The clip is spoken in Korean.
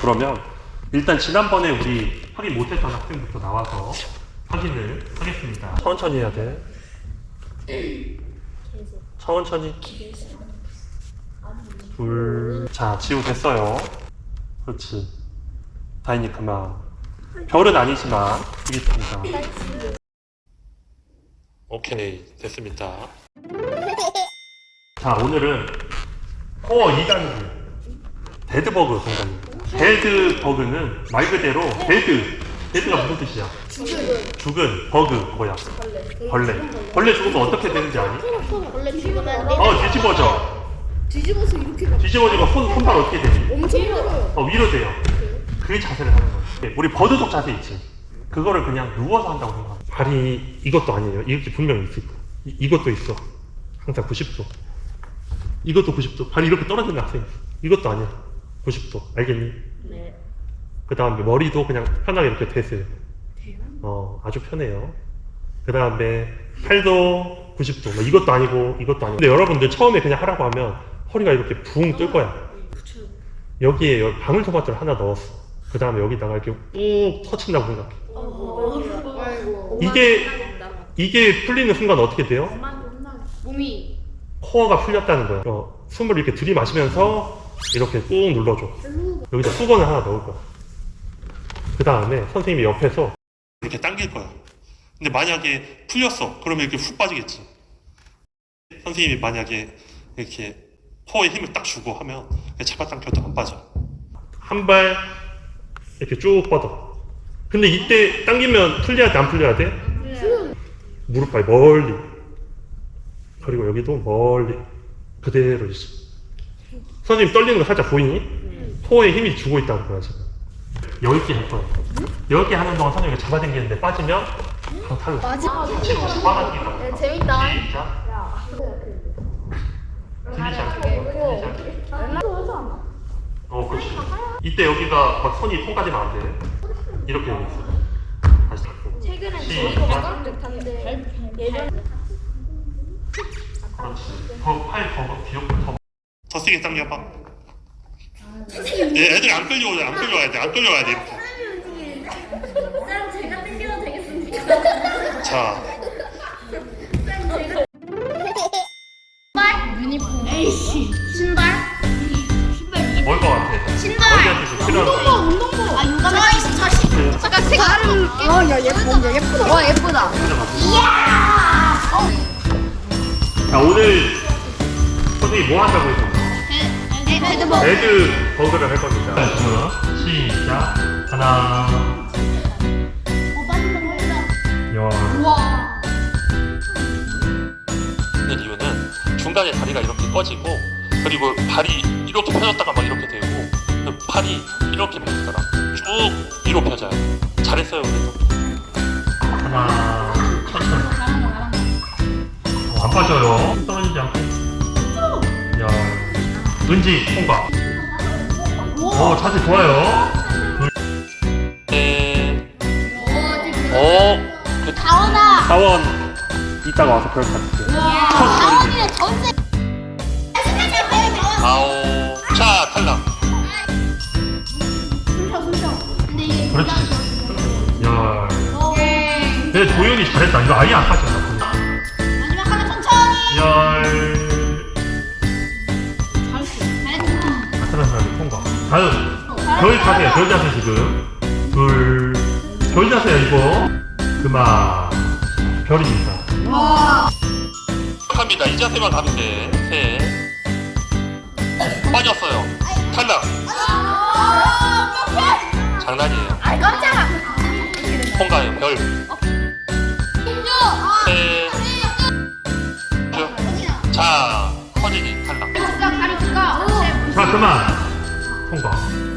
그러면 일단 지난번에 우리 확인 못했던 학생부터 나와서 확인을 하겠습니다. 천천히 해야 돼. 천천히. 둘. 자, 지우 됐어요. 그렇지. 다행히 그만. 별은 아니지만 되겠습니다. 오케이, 됐습니다. 자, 오늘은 코어 2단계 데드버그 공간입니다. 데드 버그는 말 그대로 데드. 데드가 무슨 뜻이야? 죽은 버그 뭐야? 벌레. 벌레 죽으면 어떻게 되는지 아니? 원래 피곤한 어 뒤집어져. 뒤집어서 이렇게 막 뒤집어지고 손 손발 어떻게 되니? 엄청 커요. 어 위로 돼요. 그 자세를 하는 거예요. 우리 버드독 자세 있지. 그거를 그냥 누워서 한다고 생각해. 발이 이것도 아니에요. 이렇게 분명히 있을 거. 이, 이것도 있어. 항상 90도. 이것도 90도. 발이 이렇게 떨어지는 학생 있어. 이것도 아니야. 90도. 알겠니? 네. 그 다음에 머리도 그냥 편하게 이렇게 되세요. 어, 아주 편해요. 그 다음에 팔도 90도. 뭐 이것도 아니고 이것도 아니고. 근데 여러분들 처음에 그냥 하라고 하면 허리가 이렇게 붕 뜰 거야. 여기에 여기 방울토마토를 하나 넣었어. 그 다음에 여기다가 이렇게 꾹 터친다고 생각해. 아이고. 이게, 이게 풀리는 순간 어떻게 돼요? 몸이 코어가 풀렸다는 거야. 어, 숨을 이렇게 들이마시면서 이렇게 꾹 눌러줘. 여기다 수건을 하나 넣을 거야. 그 다음에 선생님이 옆에서 이렇게 당길 거야. 근데 만약에 풀렸어. 그러면 이렇게 훅 빠지겠지. 선생님이 만약에 이렇게 코어에 힘을 딱 주고 하면 잡아당겨도 안 빠져. 한 발 이렇게 쭉 뻗어. 근데 이때 당기면 풀려야 돼? 안 풀려야 돼? 무릎 발 멀리. 그리고 여기도 멀리. 그대로 있어. 선생님 떨리는 거 살짝 보이니? 코어에 힘이 주고 있다는 거야, 지금. 10개 할 거야. 10개 하는 동안 선생님이 잡아당기는데 빠지면 바로 탈락. 맞아. 잡아당기고. 네, 재밌다. 시작. 들리지 않게. 들리지 않게. 어, 그렇지. 이때 여기가 막 손이 통까지는 안 돼. 이렇게 돼 있어. 다시 잡고. 최근에 시작. 듯한데 예전 그렇지. 더팔 더, 뒤로 더. 더 세게 당겨봐. 예, 애들 안 끌려오자. 안 끌려와야 돼. 안 끌려와야 돼. 이렇게. 쌤 제가 땡겨도 되겠습니까? 자, 신발? 유니폼. 에이씨. 신발? 뭘 것 같아? 신발. 필요한 거. 운동복. 아 요가 저시 저시. 잠깐 색깔을. 아야 예쁜데 예쁘다. 와 예쁘다. 자, 오늘 선생님이 뭐 한다고 했어? 헤드복. 레드 버그를 할 겁니다. 자, 시작. 하나, 열. 와. 있는 이유는 중간에 다리가 이렇게 꺼지고 그리고 발이 이렇게 펴졌다가 막 이렇게 되고 그 팔이 이렇게 펴지더라 쭉 위로 펴져요 잘했어요 그래도 하나 천천히 어, 안 빠져요 은지 통과 어 자세 좋아요. 어, 그 다원아. 사원. 이따가 와서 별 받을게요 다원이는 전세. 아오. 자 탈락. 숨쉬어 숨쉬어. 근데 이게 그렇지. 야 오케이. 근데 도현이 잘했다. 이거 아예 안 빠졌다. 마지막 하나 천천히. 열 다음 별 자세야 별 자세 지금? 둘 별 자세야 이거 그만. 별입니다. 합니다. 이 자세만 가면 돼 셋 빠졌어요. 탈락. 장난이에요. 아 깜짝아. 통과해요. 별. 셋. 자, 허진이 탈락. 자, 그만. 통과.